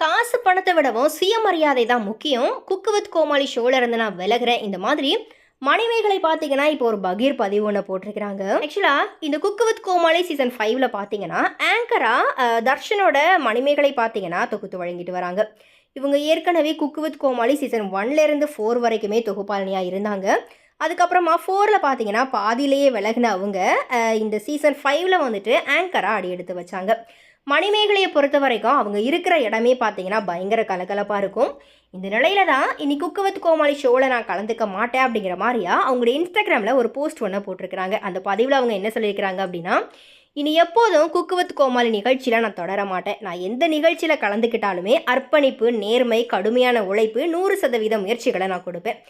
காசு பணத்தை விடவும் சுயமரியாதை தான் முக்கியம். குக்கு வித் கோமாளி ஷோவில் இருந்து நான் விலகிறேன். இந்த மாதிரி மனைவிகளை பார்த்தீங்கன்னா இப்போ ஒரு பகீர் பதிவு ஒன்று போட்டிருக்கிறாங்க. ஆக்சுவலாக இந்த குக்கு வித் கோமாளி சீசன் ஃபைவ்ல பார்த்தீங்கன்னா ஆங்கரா தர்ஷனோட மணிமேகலை பார்த்தீங்கன்னா தொகுத்து வழங்கிட்டு வராங்க. இவங்க ஏற்கனவே குக்கு வித் கோமாளி சீசன் ஒன்லேருந்து ஃபோர் வரைக்குமே தொகுப்பாளினியாக இருந்தாங்க. அதுக்கப்புறமா ஃபோரில் பார்த்தீங்கன்னா பாதியிலேயே விலகின அவங்க இந்த சீசன் ஃபைவ்ல வந்துட்டு ஆங்கராக அடி எடுத்து வச்சாங்க. மணிமேகலையை பொறுத்த வரைக்கும் அவங்க இருக்கிற இடமே பார்த்தீங்கன்னா பயங்கர கலகலப்பாக இருக்கும். இந்த நிலையில தான் இனி குக்குவத் கோமாளி ஷோவில் நான் கலந்துக்க மாட்டேன் அப்படிங்கிற மாதிரியா அவங்களுடைய இன்ஸ்டாகிராமில் ஒரு போஸ்ட் ஒன்று போட்டிருக்கிறாங்க. அந்த பதிவில் அவங்க என்ன சொல்லியிருக்கிறாங்க அப்படின்னா இனி எப்போதும் குக்குவத் கோமாளி நிகழ்ச்சியில் நான் தொடர மாட்டேன். நான் எந்த நிகழ்ச்சியில் கலந்துக்கிட்டாலுமே அர்ப்பணிப்பு நேர்மை கடுமையான உழைப்பு நூறு சதவீத முயற்சிகளை நான் கொடுப்பேன்.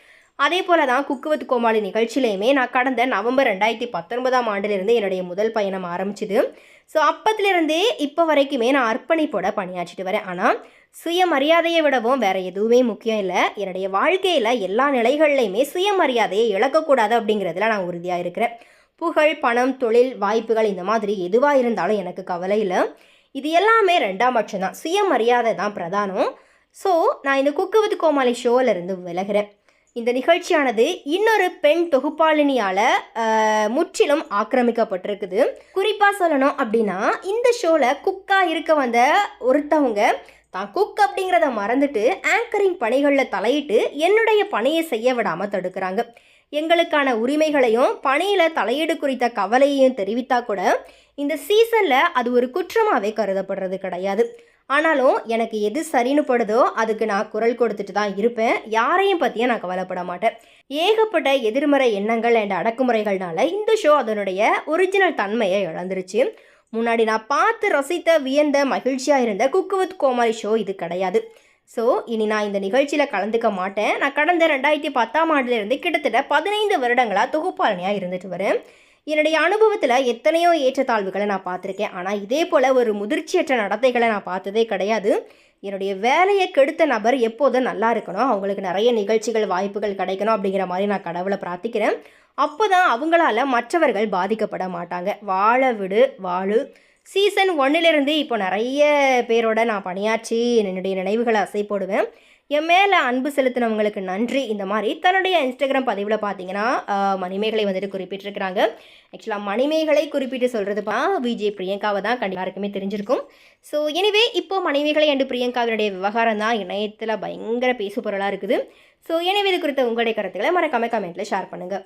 அதே போல தான் குக்குவத் கோமாளி நிகழ்ச்சியிலையுமே நான் கடந்த நவம்பர் ரெண்டாயிரத்தி பத்தொன்பதாம் ஆண்டிலிருந்து என்னுடைய முதல் பயணம் ஆரம்பிச்சுது. ஸோ அப்பத்துலேருந்தே இப்போ வரைக்குமே நான் அர்ப்பணிப்போட பணியாற்றிட்டு வரேன். ஆனால் சுயமரியாதையை விடவும் வேற எதுவுமே முக்கியம் இல்லை. என்னுடைய வாழ்க்கையில் எல்லா நிலைகள்லையுமே சுயமரியாதையை இழக்கக்கூடாது அப்படிங்கிறதுல நான் உறுதியாக இருக்கிறேன். புகழ் பணம் தொழில் வாய்ப்புகள் இந்த மாதிரி எதுவாக இருந்தாலும் எனக்கு கவலை இல்லை. இது எல்லாமே ரெண்டாம் பட்சம் தான் சுயமரியாதை தான் பிரதானம். ஸோ நான் இந்த குக்கு வித் கோமாளி ஷோவிலிருந்து விலகிறேன். இந்த நிகழ்ச்சியானது இன்னொரு பெண் தொகுப்பாளினியால் முற்றிலும் ஆக்கிரமிக்கப்பட்டிருக்குது. குறிப்பாக சொல்லணும் அப்படின்னா இந்த ஷோவில் குக்காக இருக்க வந்த ஒருத்தவங்க தான் குக் அப்படிங்கிறத மறந்துட்டு ஆங்கரிங் பணிகளில் தலையிட்டு என்னுடைய பணியை செய்ய விடாமல் தடுக்கிறாங்க. எங்களுக்கான உரிமைகளையும் பணியில் தலையீடு குறித்த கவலையையும் தெரிவித்தா கூட இந்த சீசனில் அது ஒரு குற்றமாகவே கருதப்படுறது கிடையாது. ஆனாலும் எனக்கு எது சரின்னு படுதோ அதுக்கு நான் குரல் கொடுத்துட்டு தான் இருப்பேன். யாரையும் பற்றியும் நான் கவலைப்பட மாட்டேன். ஏகப்பட்ட எதிர்மறை எண்ணங்கள் அண்ட் அடக்குமுறைகள்னால இந்த ஷோ அதனுடைய ஒரிஜினல் தன்மையை இழந்துருச்சு. முன்னாடி நான் பார்த்து ரசித்த வியந்த மகிழ்ச்சியாக இருந்த குக்கு வித் கோமாளி ஷோ இது கிடையாது. ஸோ இனி நான் இந்த நிகழ்ச்சியில் கலந்துக்க மாட்டேன். நான் கடந்த ரெண்டாயிரத்தி பத்தாம் ஆண்டுலேருந்து கிட்டத்தட்ட பதினைந்து வருடங்களாக தொகுப்பாளனியாக இருந்துட்டு வரேன். என்னுடைய அனுபவத்தில் எத்தனையோ ஏற்றத்தாழ்வுகளை நான் பார்த்துருக்கேன். ஆனால் இதே போல் ஒரு முதிர்ச்சியற்ற நடத்தைகளை நான் பார்த்ததே கிடையாது. என்னுடைய வேலையை கெடுத்த நபர் எப்போதும் நல்லா இருக்கணும். அவங்களுக்கு நிறைய நிகழ்ச்சிகள் வாய்ப்புகள் கிடைக்கணும் அப்படிங்கிற மாதிரி நான் கடவுளை பிரார்த்திக்கிறேன். அப்போ தான் அவங்களால மற்றவர்கள் பாதிக்கப்பட மாட்டாங்க. வாழ விடு வாழு. சீசன் ஒன்னிலிருந்து இப்போ நிறைய பேரோட நான் பணியாற்றி என்னுடைய நினைவுகளை அசை போடுவேன் என் மேலே அன்பு செலுத்தினவங்களுக்கு நன்றி. இந்த மாதிரி தன்னுடைய இன்ஸ்டாகிராம் பதிவில் பார்த்தீங்கன்னா மணிமேகலை வந்துட்டு குறிப்பிட்டிருக்கிறாங்க. ஆக்சுவலாக மணிமேகலை குறிப்பிட்டு சொல்கிறதுப்பா விஜய் பிரியங்காவை தான் கண்டிப்பாக யாருக்குமே தெரிஞ்சிருக்கும். ஸோ எனிவே இப்போது மணிமேகலை அண்டு பிரியங்காவினுடைய விவகாரம் தான் இணையத்தில் பயங்கர பேசுபொருளாக இருக்குது. ஸோ எனவே இது குறித்த உங்களுடைய கருத்துக்களை மறக்காம கமெண்ட்டில் ஷேர் பண்ணுங்கள்